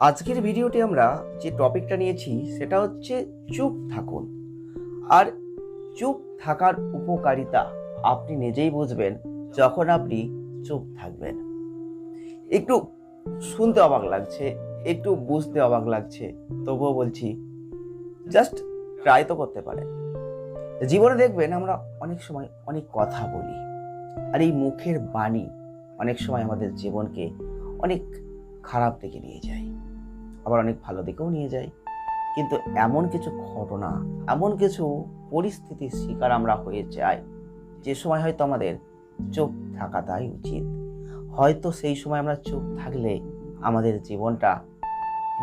আজকের ভিডিওতে আমরা যে টপিকটা নিয়েছি, সেটা হচ্ছে চুপ থাকুন। আর চুপ থাকার উপকারিতা আপনি নিজেই বুঝবেন যখন আপনি চুপ থাকবেন। একটু শুনতে অবাক লাগছে, একটু বুঝতে অবাক লাগছে, তবুও বলছি জাস্ট ট্রাই তো করতে পারেন। জীবনে দেখবেন আমরা অনেক সময় অনেক কথা বলি, আর এই মুখের বাণী অনেক সময় আমাদের জীবনকে অনেক খারাপ দিকে নিয়ে যায়। আবার অনেক ভালো দিকেও নিয়ে যায় কিন্তু এমন কিছু ঘটনা, এমন কিছু পরিস্থিতির শিকার আমরা হয়ে যাই, যে সময় হয়তো আমাদের চুপ থাকাটাই উচিত। হয়তো সেই সময় আমরা চোখ থাকলে আমাদের জীবনটা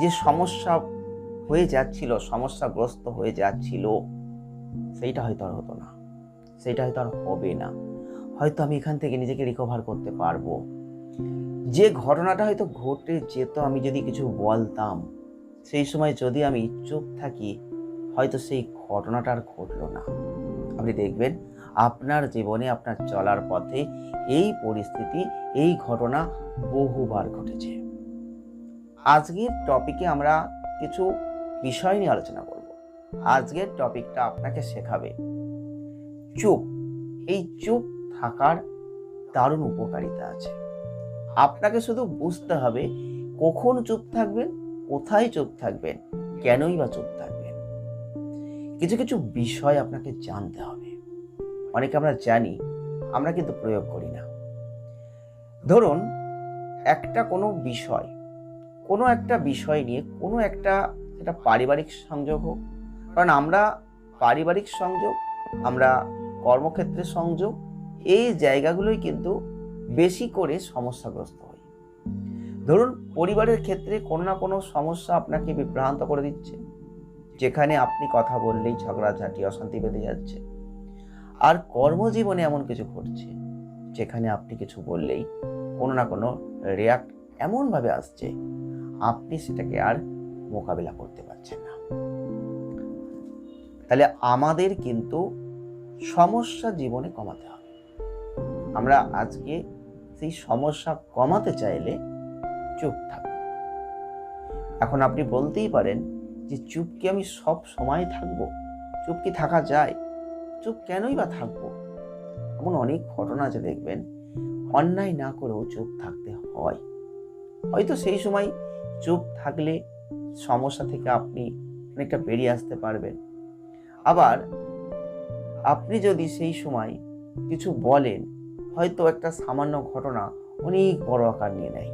যে সমস্যা হয়ে যাচ্ছিল, সমস্যাগ্রস্ত হয়ে যাচ্ছিল, সেইটা হয়তো আর হতো না। সেইটা হয়তো আর হবে না। হয়তো আমি এখান থেকে নিজেকে রিকভার করতে পারব। যে ঘটনাটা হয়তো ঘটে যেত, আমি যদি কিছু বলতাম, সেই সময় যদি আমি চুপ থাকি, হয়তো সেই ঘটনাটা আর ঘটলো না। আপনি দেখবেন, আপনার জীবনে, আপনার চলার পথে এই পরিস্থিতি, এই ঘটনা বহুবার ঘটেছে। আজকের টপিকে আমরা কিছু বিষয় নিয়ে আলোচনা করব। আজকের টপিকটা আপনাকে শেখাবে, চুপ। এই চুপ থাকার দারুণ উপকারিতা আছে। আপনাকে শুধু বুঝতে হবে কখন চুপ থাকবেন, কোথায় চুপ থাকবেন, কেনই বা চুপ থাকবেন। কিছু কিছু বিষয় আপনাকে জানতে হবে। অনেকে আমরা জানি, আমরা কিন্তু প্রয়োগ করি না। ধরুন, একটা কোনো বিষয়, কোনো একটা বিষয় নিয়ে কোনো একটা, সেটা পারিবারিক সংযোগ হোক, কারণ আমরা পারিবারিক সংযোগ, আমরা কর্মক্ষেত্রে সংযোগ, এই জায়গাগুলোই কিন্তু বেশি করে সমস্যাগ্রস্ত হই ধরুন, পরিবারের ক্ষেত্রে কোনো না কোনো সমস্যা আপনাকে বিভ্রান্ত করে দিচ্ছে। যেখানে আপনি কথা বললেই ঝগড়াঝাটি, অশান্তি বেঁধে যাচ্ছে। আর কর্মজীবনে এমন কিছু ঘটছে, যেখানে আপনি কিছু বললেই কোনো না কোনো রিয়াক্ট এমনভাবে আসছে, আপনি সেটাকে আর মোকাবিলা করতে পারছেন না। তাহলে আমাদের কিন্তু সমস্যা জীবনে কমাতে হবে। আমরা আজকে সেই সমস্যা কমাতে চাইলে চুপ থাকব এখন আপনি বলতেই পারেন যে চুপ কি আমি সব সময় থাকব? চুপ কি থাকা যায়? চুপ কেনই বা থাকব? এমন অনেক ঘটনা আছে দেখবেন, অন্যায় না করেও চুপ থাকতে হয়। হয়তো সেই সময় চুপ থাকলে সমস্যা থেকে আপনি অনেকটা বেরিয়ে আসতে পারবেন। আবার আপনি যদি সেই সময় কিছু বলেন হয়তো একটা সামান্য ঘটনা অনেক বড় আকার নিয়ে নেয়,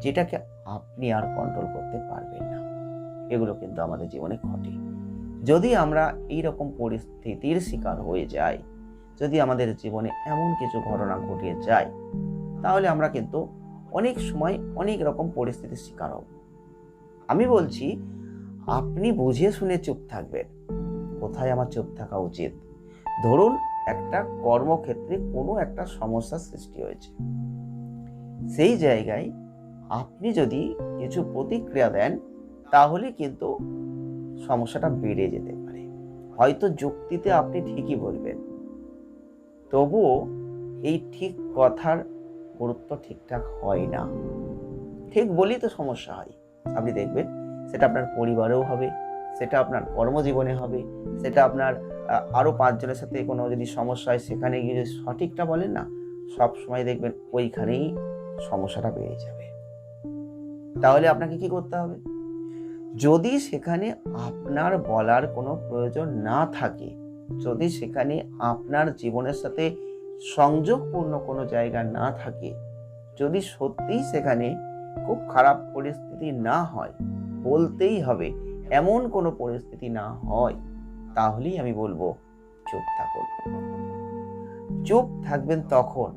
যেটাকে আপনি আর কন্ট্রোল করতে পারবেন না। এগুলো কিন্তু আমাদের জীবনে ঘটে। যদি আমরা এই রকম পরিস্থিতির শিকার হয়ে যাই, যদি আমাদের জীবনে এমন কিছু ঘটনা ঘটিয়ে যায়, তাহলে আমরা কিন্তু অনেক সময় অনেক রকম পরিস্থিতির শিকার হব। আমি বলছি, আপনি বুঝে শুনে চুপ থাকবেন। কোথায় আমার চুপ থাকা উচিত? ধরুন একটা কর্মক্ষেত্রে কোনো একটা সমস্যার সৃষ্টি হয়েছে। সেই জায়গায় আপনি যদি কিছু প্রতিক্রিয়া দেন, তাহলে কিন্তু সমস্যাটা বেড়ে যেতে পারে। হয়তো যুক্তিতে আপনি ঠিকই বলবেন। তবুও এই ঠিক কথার গুরুত্ব ঠিকঠাক হয় না। ঠিক বলেই তো সমস্যা হয়। আপনি দেখবেন, সেটা আপনার পরিবারেও হবে সেটা আপনার কর্মজীবনে হবে, সেটা আপনার আরও পাঁচজনের সাথে কোনো যদি সমস্যা হয় সেখানে গিয়ে যদি সঠিকটা বলেন না, সব সময় দেখবেন ওইখানেই সমস্যাটা বেড়ে যাবে। তাহলে আপনাকে কি করতে হবে? যদি সেখানে আপনার বলার কোনো প্রয়োজন না থাকে, যদি সেখানে আপনার জীবনের সাথে সংযোগপূর্ণ কোনো জায়গা না থাকে, যদি সত্যিই সেখানে খুব খারাপ পরিস্থিতি না হয়, বলতেই হবে এমন কোনো পরিস্থিতি না হয়, তাহলেই আমি বলব চুপ থাকুন। চুপ থাকবেন তখন,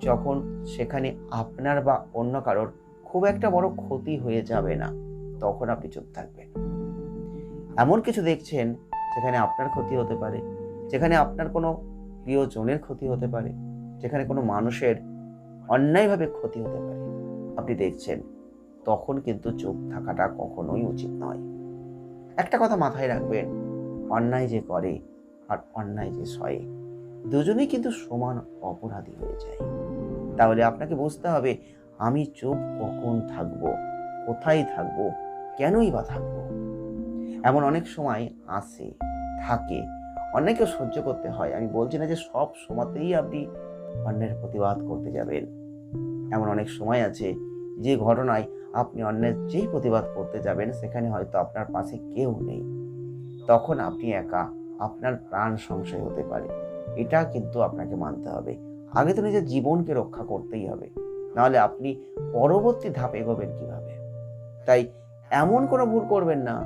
যখন সেখানে আপনার বা অন্য কারোর খুব একটা বড় ক্ষতি হয়ে যাবে না, তখন আপনি চুপ থাকবেন। এমন কিছু দেখছেন, যেখানে আপনার ক্ষতি হতে পারে, যেখানে আপনার কোনো প্রিয়জনের ক্ষতি হতে পারে, যেখানে কোনো মানুষের অন্যায়ভাবে ক্ষতি হতে পারে। আপনি দেখছেন, তখন কিন্তু চুপ থাকাটা কখনোই উচিত নয়। একটা কথা মাথায় রাখবেন, অন্যায় যে করে আর অন্যায় যে সয়ে, দুজনেই কিন্তু সমান অপরাধী হয়ে যায়। তাহলে আপনাকে বুঝতে হবে, আমি চুপ কখন থাকব, কোথায় থাকব, কেনই বা থাকব? এমন অনেক সময় আসে, থাকে অনেকে সহ্য করতে হয়। আমি বলছি না যে সব সময়তেই আপনি অন্যের প্রতিবাদ করতে যাবেন। এমন অনেক সময় আছে যে ঘটনায় আপনি অন্যের যেই প্রতিবাদ করতে যাবেন, সেখানে হয়তো আপনার পাশে কেউ নেই। তখন আপনি একা, আপনার প্রাণ সংশয় হতে পারে। এটা কিন্তু আপনাকে মানতে হবে। আগে তো নিজের জীবনকে রক্ষা করতেই হবে। নাহলে আপনি পরবর্তী ধাপ এগোবেন কীভাবে? তাই এমন কোনো ভুল করবেন না,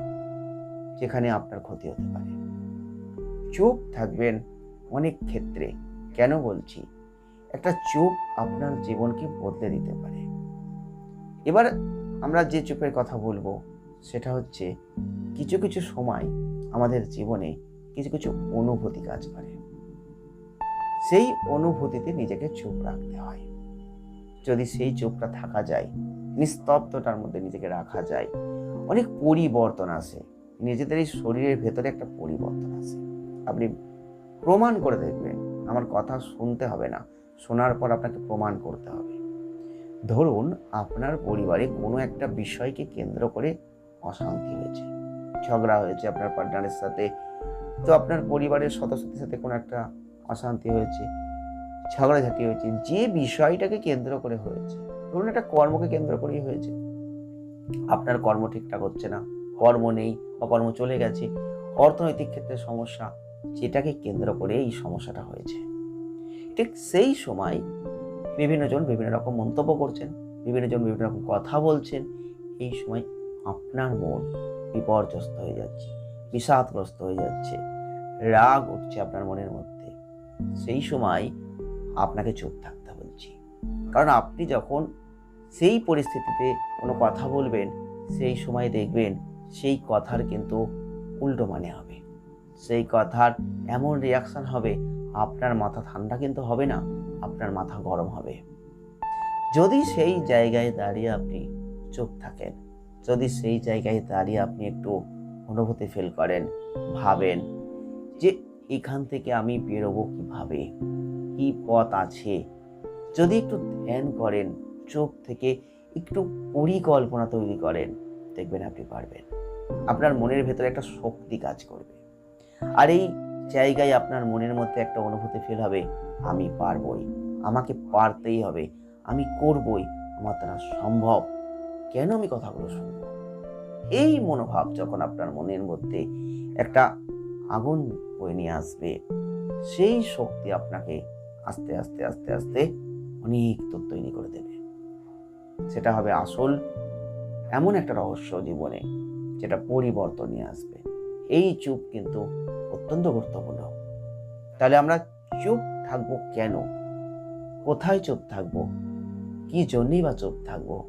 যেখানে আপনার ক্ষতি হতে পারে। চুপ থাকবেন অনেক ক্ষেত্রে। কেন বলছি? একটা চুপ আপনার জীবনকে বদলে দিতে পারে। এবার আমরা যে চুপের কথা বলব, সেটা হচ্ছে কিছু কিছু সময় আমাদের জীবনে কিছু কিছু অনুভূতি কাজ করে। সেই অনুভূতিতে নিজেকে চুপ রাখতে হয়। যদি সেই চুপটা থাকা যায়, নিস্তব্ধতার মধ্যে নিজেকে রাখা যায়, অনেক পরিবর্তন আসে। নিজেদের এই শরীরের ভেতরে একটা পরিবর্তন আসে। আপনি প্রমাণ করে দেখবেন, আমার কথা শুনতে হবে না, শোনার পর আপনাকে প্রমাণ করতে হবে। ধরুন আপনার পরিবারে কোনো একটা বিষয়কে কেন্দ্র করে অশান্তি হয়েছে, ঝগড়া হয়েছে আপনার পার্টনারের সাথে, তো আপনার পরিবারের সদস্যদের সাথে কোনো একটা অশান্তি হয়েছে, ঝগড়াঝাটি হয়েছে, যে বিষয়টাকে কেন্দ্র করে হয়েছে, ধরুন একটা কর্মকে কেন্দ্র করেই হয়েছে, আপনার কর্ম ঠিকঠাক হচ্ছে না, কর্ম নেই বা কর্ম চলে গেছে, অর্থনৈতিক ক্ষেত্রে সমস্যা যেটাকে কেন্দ্র করে এই সমস্যাটা হয়েছে। ঠিক সেই সময় বিভিন্নজন বিভিন্ন রকম মন্তব্য করছেন বিভিন্নজন বিভিন্ন রকম কথা বলছেন, এই সময় আপনার মন বিপর্যস্ত হয়ে যাচ্ছে, বিষাদগ্রস্ত হয়ে যাচ্ছে, রাগ উঠছে আপনার মনের মধ্যে। সেই সময় আপনাকে চুপ থাকতে বলছি। কারণ আপনি যখন সেই পরিস্থিতিতে কোনো কথা বলবেন, সেই সময় দেখবেন সেই কথার কিন্তু উল্টো মানে হবে। সেই কথার এমন রিয়াকশন হবে, আপনার মাথা ঠান্ডা কিন্তু হবে না। আপনার মাথা গরম হবে। যদি সেই জায়গায় দাঁড়িয়ে আপনি চুপ থাকেন, যদি সেই জায়গায় দাঁড়িয়ে আপনি একটু অনুভূতি ফিল করেন, ভাবেন যে এখান থেকে আমি বেরোবো কীভাবে, কি পথ আছে, যদি একটু ধ্যান করেন, চোখ থেকে একটু পরিকল্পনা তৈরি করেন, দেখবেন আপনি পারবেন। আপনার মনের ভেতরে একটা শক্তি কাজ করবে। আর এই জায়গায় আপনার মনের মধ্যে একটা অনুভূতি ফিল হবে আমি পারবই। আমাকে পারতেই হবে। আমি করবই। আমার দ্বারা সম্ভব। কেন আমি কথাগুলো শুনব? এই মনোভাব যখন আপনার মনের মধ্যে একটা আগুন বয়ে নিয়ে আসবে, সেই শক্তি আপনাকে আস্তে আস্তে আস্তে আস্তে অনেক তৈরি করে দেবে। সেটা হবে আসল এমন একটা রহস্য জীবনে যেটা পরিবর্তন নিয়ে আসবে। এই চুপ কিন্তু অত্যন্ত গুরুত্বপূর্ণ। তাহলে আমরা চুপ থাকব কেন? কোথায় চুপ থাকব? কি জন্যই বা চুপ থাকব?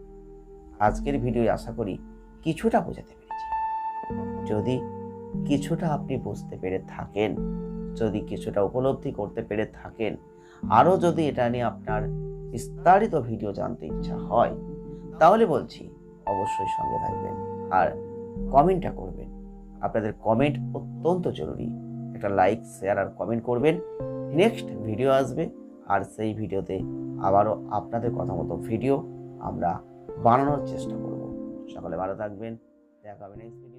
আজকের ভিডিও আশা করি কিছুটা বোঝাতে পেরেছি। যদি কিছুটা আপনি বুঝতে পেরে থাকেন, যদি কিছুটা উপলব্ধি করতে পেরে থাকেন, আরও যদি এটা নিয়ে আপনার বিস্তারিত ভিডিও জানতে ইচ্ছা হয়, তাহলে বলছি অবশ্যই সঙ্গে থাকবেন আর কমেন্টটা করবেন। আপনাদের কমেন্ট অত্যন্ত জরুরি। একটা লাইক শেয়ার আর কমেন্ট করবেন। নেক্সট ভিডিও আসবে আর সেই ভিডিওতে আবারও আপনাদের কথা মতো ভিডিও আমরা বানানোর চেষ্টা করব। সকলে ভালো থাকবেন। দেখা হবে নেক্সট ভিডিও